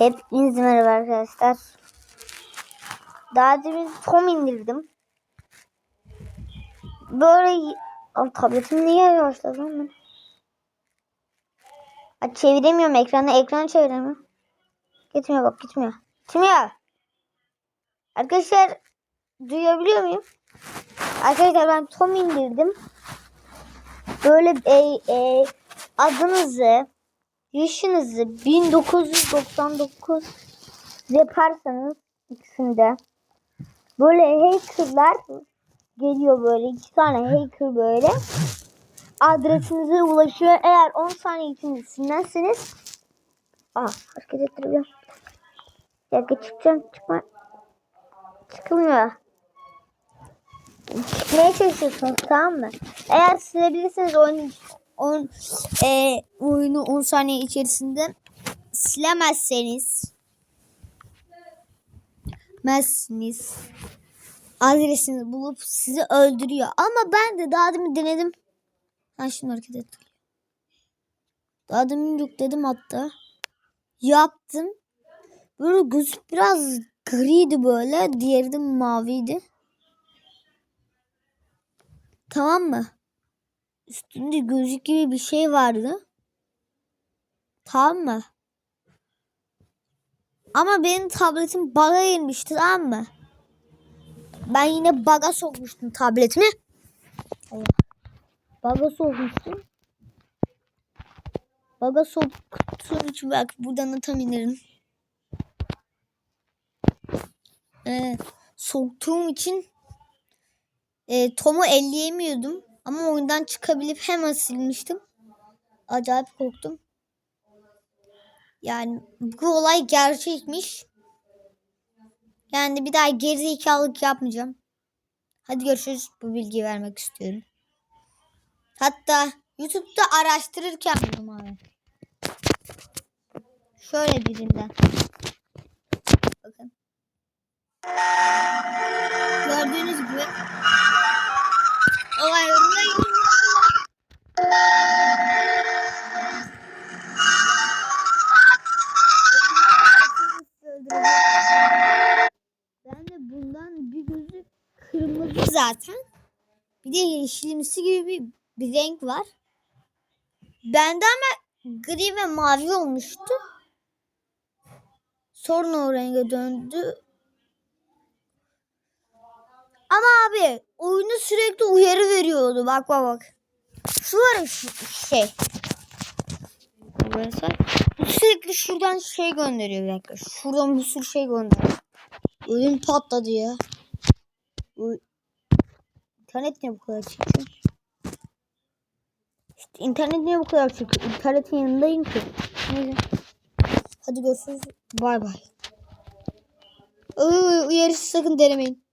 Hepiniz merhaba arkadaşlar. Daha demin Tom indirdim. Böyle Aa, tabletim niye yavaşladı ben? Aa, çeviremiyorum ekranı. Ekranı çeviremiyorum. Gitmiyor bak gitmiyor. Gitmiyor. Arkadaşlar duyabiliyor muyum? Arkadaşlar ben Tom indirdim. Böyle e, e, adınızı, yaşınızı 1999 yaparsanız ikisinde böyle hackerlar geliyor böyle iki tane hacker böyle adresinize ulaşıyor. Eğer 10 saniye içinde silmezseniz Aa hareket. Bir dakika çıkacağım çıkma. Çıkılmıyor. Çıkmaya çalışıyorsunuz tamam mı? Eğer silebilirseniz oyunu, oyun, e, oyunu 10 saniye içerisinde silemezseniz mezsiniz adresini bulup sizi öldürüyor. Ama ben de daha demin denedim. Ha şimdi hareket ettim. Daha demin yok dedim hatta. Yaptım. Böyle gözü biraz griydi böyle. Diğeri de maviydi. Tamam mı? Üstünde gözlük gibi bir şey vardı. Tamam mı? Ama benim tabletim bug'a girmişti tamam mı? Ben yine bug'a sokmuştum tabletimi. Bug'a sokmuştum. Bug'a soktuğum için bak buradan da tam inerim. Ee, soktuğum için e, Tom'u elleyemiyordum. Ama oyundan çıkabilip hemen silmiştim. Acayip korktum. Yani bu olay gerçekmiş. Yani bir daha gerizekalık yapmayacağım. Hadi görüşürüz. Bu bilgiyi vermek istiyorum. Hatta YouTube'da araştırırken buldum abi. Şöyle birinden. Zaten. Bir de yeşilimsi gibi bir, bir renk var. Bende ama gri ve mavi olmuştu. Sonra o renge döndü. Ama abi oyunu sürekli uyarı veriyordu. Bak bak bak. Şu var şu şey. Bu sürekli şuradan şey gönderiyor bir dakika. Şuradan bir sürü şey gönderiyor. Oyun patladı ya. Bu internet niye bu kadar çekiyor? İşte internet niye bu kadar çekiyor? İnternetin yanındayım ki. Neyse. Hadi görüşürüz. Bay bay. Uyarısı sakın denemeyin.